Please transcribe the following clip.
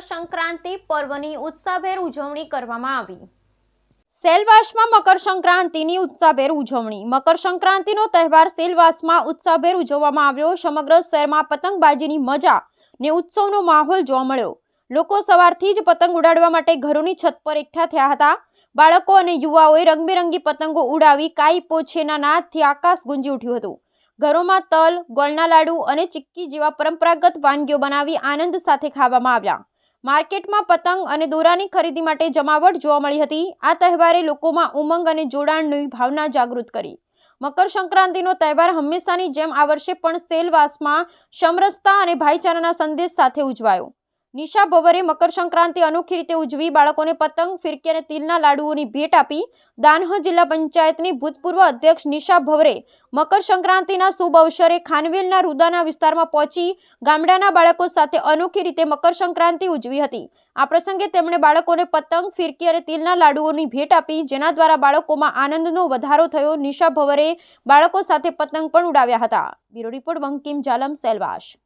સંક્રાંતિ પર્વની ઉત્સાહભેર ઉજવણી કરવામાં આવી. સેલવાસમાં મકર સંક્રાંતિની ઉત્સાહભેર ઉજવણી. મકર સંક્રાંતિનો તહેવાર સેલવાસમાં ઉત્સાહભેર ઉજવવામાં આવ્યો. સમગ્ર શહેરમાં પતંગબાજીની મજા ને ઉત્સવનો માહોલ જોવા મળ્યો. લોકો સવારથી જ પતંગ ઉડાડવા માટે ઘરોની છત પર એકઠા થયા હતા. બાળકો અને યુવાઓએ રંગબેરંગી પતંગો ઉડાવી કાઈ પોછેના નાદથી આકાશ ગુંજી ઉઠ્યું હતું. ઘરોમાં તલ, ગોળના લાડુ અને ચિક્કી જેવા પરંપરાગત વાનગીઓ બનાવી આનંદ સાથે ખાવામાં આવ્યા. માર્કેટમાં પતંગ અને દોરાની ખરીદી માટે જમાવટ જોવા મળી હતી. આ તહેવારે લોકોમાં ઉમંગ અને જોડાણની ભાવના જાગૃત કરી. મકર સંક્રાંતિનો તહેવાર હંમેશાની જેમ આ વર્ષે પણ સેલવાસમાં સમરસતા અને ભાઈચારાના સંદેશ સાથે ઉજવાયો. નિશા ભવરે મકર સંક્રાંતિ અનોખી રીતે ઉજવી, બાળકોને પતંગ, ફિરકી અને તિલના લાડુઓની ભેટ આપી. દાનહ જિલ્લા પંચાયતની ભૂતપૂર્વ અધ્યક્ષ નિશા ભવરે મકર સંક્રાંતિના શુભ અવસરે ખાનવેલના રૂદાના વિસ્તારમાં પહોંચી ગામડાના બાળકો સાથે અનોખી રીતે મકર સંક્રાંતિ ઉજવી હતી. આ પ્રસંગે તેમણે બાળકોને પતંગ, ફિરકી અને તિલના લાડુઓની ભેટ આપી, જેના દ્વારા બાળકોમાં આનંદનો વધારો થયો. નિશા ભવરે બાળકો સાથે પતંગ પણ ઉડાવ્યા હતા. Bureau report Bankim Jalam, Silvassa.